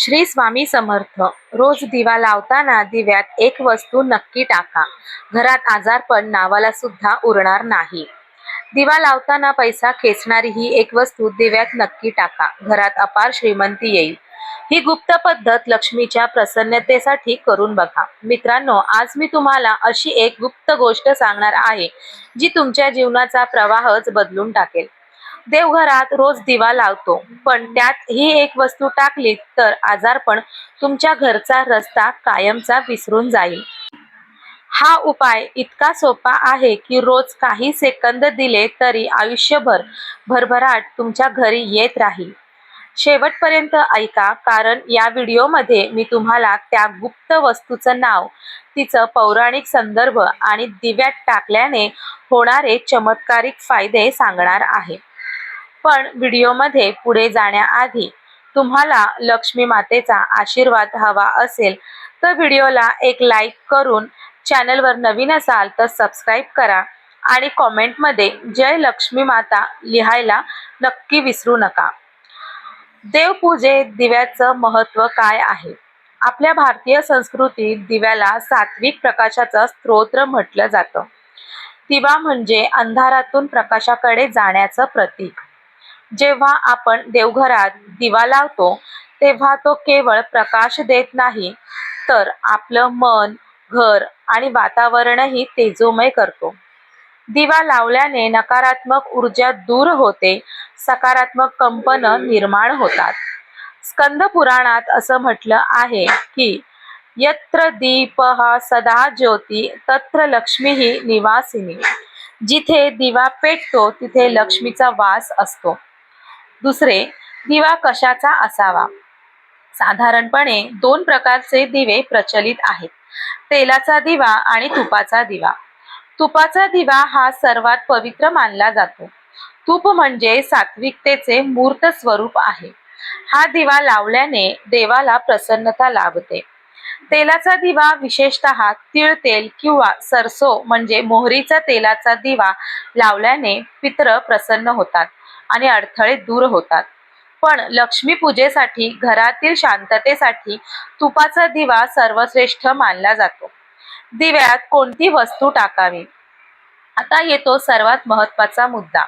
श्री स्वामी समर्थ. रोज दिवा लावताना दिव्यात एक वस्तू नक्की टाका. घरात आजारपण नावाला सुद्धा उरणार नाही. दिवा लावताना पैसा खेचणारी ही एक वस्तू दिव्यात नक्की टाका. घरात अपार श्रीमंती येईल. ही गुप्त पद्धत लक्ष्मीच्या प्रसन्नतेसाठी करून बघा. मित्रांनो आज मी तुम्हाला अशी एक गुप्त गोष्ट सांगणार आहे जी तुमच्या जीवनाचा प्रवाहच बदलून टाकेल. देवघरात रोज दिवा लावतो. पण त्यात ही एक वस्तू टाकली तर आजारपण तुमच्या घरचा रस्ता कायमचा विसरून जाईल. हा उपाय इतका सोपा आहे की रोज काही सेकंद दिले तरी आयुष्यभर भरभराट तुमच्या घरी येत राहील. शेवटपर्यंत ऐका कारण या व्हिडिओमध्ये मी तुम्हाला त्या गुप्त वस्तूचं नाव तिचं पौराणिक संदर्भ आणि दिव्यात टाकल्याने होणारे चमत्कारिक फायदे सांगणार आहे. पण व्हिडिओमध्ये पुढे जाण्याआधी तुम्हाला लक्ष्मी मातेचा आशीर्वाद हवा असेल तर व्हिडिओला एक लाईक करून चॅनलवर नवीन असाल तर सबस्क्राईब करा आणि कॉमेंटमध्ये जय लक्ष्मी माता लिहायला नक्की विसरू नका. देवपूजेत दिव्याचं महत्त्व काय आहे? आपल्या भारतीय संस्कृतीत दिव्याला सात्विक प्रकाशाचं स्तोत्र म्हटलं जातं. दिवा म्हणजे अंधारातून प्रकाशाकडे जाण्याचं प्रतीक. जेव्हा आपण देवघरात दिवा लावतो तेव्हा तो केवळ प्रकाश देत नाही तर आपलं मन घर आणि वातावरणही तेजोमय करतो. दिवा लावल्याने नकारात्मक ऊर्जा दूर होते सकारात्मक कंपन निर्माण होतात. स्कंद पुराणात असं म्हटलं आहे की यत्र दीप हा सदा ज्योती तत्र लक्ष्मी ही निवासिनी. जिथे दिवा पेटतो तिथे लक्ष्मीचा वास असतो. दुसरे दिवा कशाचा असावा? साधारणपणे दोन प्रकारचे दिवे प्रचलित आहेत. तेलाचा दिवा आणि तुपाचा दिवा. तुपाचा दिवा हा सर्वात पवित्र मानला जातो. तूप म्हणजे सात्विकतेचे मूर्त स्वरूप आहे. हा दिवा लावल्याने देवाला प्रसन्नता लाभते. तेलाचा दिवा विशेषतः तीळ तेल किंवा सरसो म्हणजे मोहरीचा तेलाचा दिवा लावल्याने पित्र प्रसन्न होतात. आणि अडथळे दूर होतात. पण लक्ष्मी पूजेसाठी घरातील शांततेसाठी तुपाचा दिवा सर्वश्रेष्ठ मानला जातो. दिव्यात कोणती वस्तू टाकावी? आता येतो सर्वात महत्त्वाचा मुद्दा.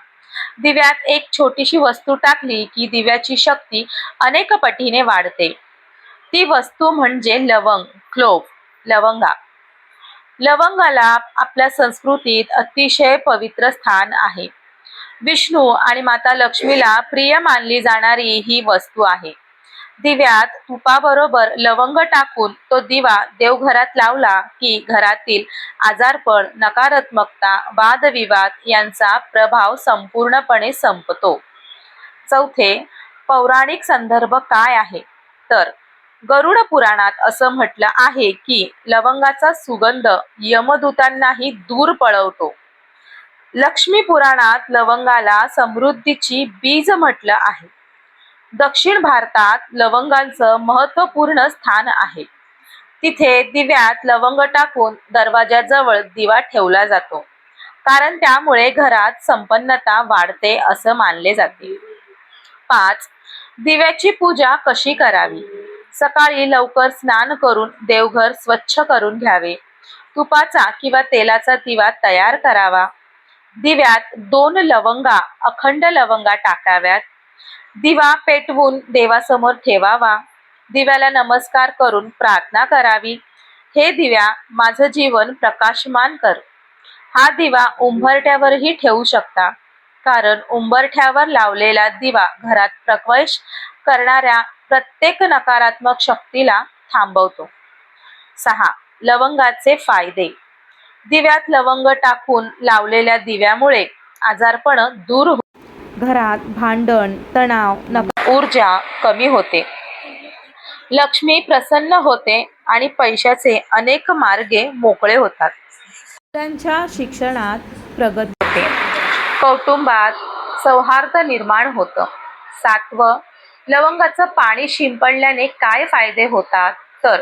दिव्यात एक छोटीशी वस्तू टाकली की दिव्याची शक्ती अनेक पटीने वाढते. ती वस्तू म्हणजे लवंग क्लोव लवंगा. लवंगाला आपल्या संस्कृतीत अतिशय पवित्र स्थान आहे. विष्णू आणि माता लक्ष्मीला प्रिय मानली जाणारी ही वस्तू आहे. दिव्यात तुपाबरोबर लवंग टाकून तो दिवा देवघरात लावला की घरातील आजारपण नकारात्मकता वादविवाद यांचा प्रभाव संपूर्णपणे संपतो. चौथे पौराणिक संदर्भ काय आहे? तर गरुड पुराणात असं म्हटलं आहे की लवंगाचा सुगंध यमदूतांनाही दूर पळवतो. लक्ष्मी पुराणात लवंगाला समृद्धीची बीज म्हटलं आहे. दक्षिण भारतात लवंगांचं महत्त्वपूर्ण स्थान आहे. तिथे दिव्यात लवंग टाकून दरवाजाजवळ दिवा ठेवला जातो. कारण त्यामुळे घरात संपन्नता वाढते असं मानले जाते. पाच दिव्याची पूजा कशी करावी? सकाळी लवकर स्नान करून देवघर स्वच्छ करून घ्यावे. तुपाचा किंवा तेलाचा दिवा तयार करावा. दिव्यात दोन लवंगा अखंड लवंगा टाकाव्यात. दिवा पेटवून देवासमोर ठेवावा. दिव्याला नमस्कार करून प्रार्थना करावी. हे दिव्या माझं जीवन प्रकाशमान कर. हा दिवा उंबरठ्यावरही ठेवू शकता. कारण उंबरठ्यावर लावलेला दिवा घरात प्रवेश करणाऱ्या प्रत्येक नकारात्मक शक्तीला थांबवतो. सहा लवंगाचे फायदे. दिव्यात लवंग टाकून लावलेल्या दिव्यामुळे आजारपण दूर हो घरात भांडण तणाव ऊर्जा कमी होते. लक्ष्मी प्रसन्न होते आणि पैशाचे अनेक मार्गे मोकळे होतात. मुलांच्या शिक्षणात प्रगती होते. कौटुंबात सौहार्द निर्माण होतं. सातवं लवंगाचं पाणी शिंपडल्याने काय फायदे होतात? तर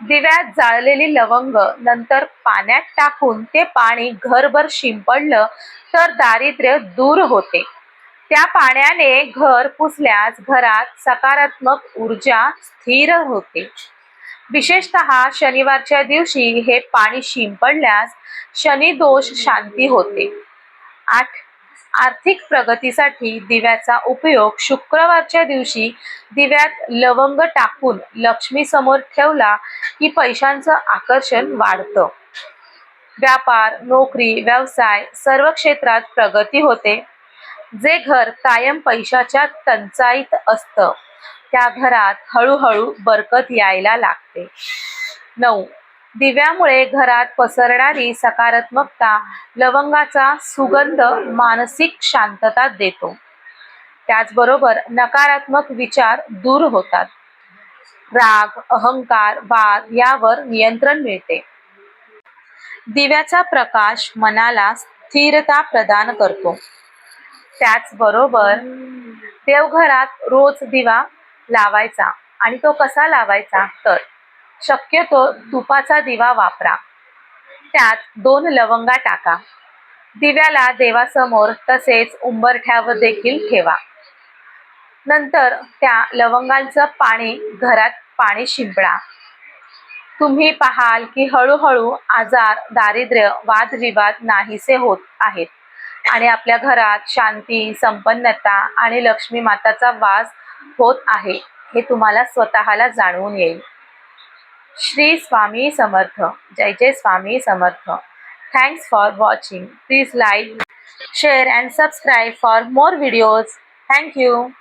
दिव्यात जाळलेली लवंग नंतर पाण्यात टाकून ते पाणी घरभर शिंपडलं तर दारिद्र्य दूर होते. त्या पाण्याने घर पुसल्यास घरात सकारात्मक ऊर्जा स्थिर होते. विशेषतः शनिवारच्या दिवशी हे पाणी शिंपडल्यास शनी दोष शांती होते. आठ आर्थिक प्रगतीसाठी दिव्याचा उपयोग शुक्रवारच्या दिवशी दिव्यात लवंग टाकून लक्ष्मी समोर ठेवला की पैशांचं आकर्षण वाढतं. व्यापार नोकरी व्यवसाय सर्व क्षेत्रात प्रगती होते. जे घर कायम पैशाच्या टंचाईत असतं त्या घरात हळूहळू बरकत यायला लागते. नऊ. दिव्यामुळे घरात पसरणारी सकारात्मकता लवंगाचा सुगंध मानसिक शांतता देतो. त्याचबरोबर नकारात्मक विचार दूर होतात. राग अहंकार वाद यावर नियंत्रण मिळते. दिव्याचा प्रकाश मनाला स्थिरता प्रदान करतो. त्याचबरोबर देवघरात रोज दिवा लावायचा आणि तो कसा लावायचा तर शक्यतो तुपाचा दिवा वापरा. त्यात दोन लवंगा टाका. दिव्याला देवासमोर तसेच उंबरठ्यावर देखील ठेवा. नंतर त्या लवंगांचं पाणी घरात पाणी शिंपडा. तुम्ही पाहाल की हळूहळू आजार दारिद्र्य वादविवाद नाहीसे होत आहेत आणि आपल्या घरात शांती संपन्नता आणि लक्ष्मी माताचा वास होत आहे हे तुम्हाला स्वतःला जाणवून येईल. श्री स्वामी समर्थ जय जय Swami Samarth thanks for watching please like share and subscribe for more videos. Thank you.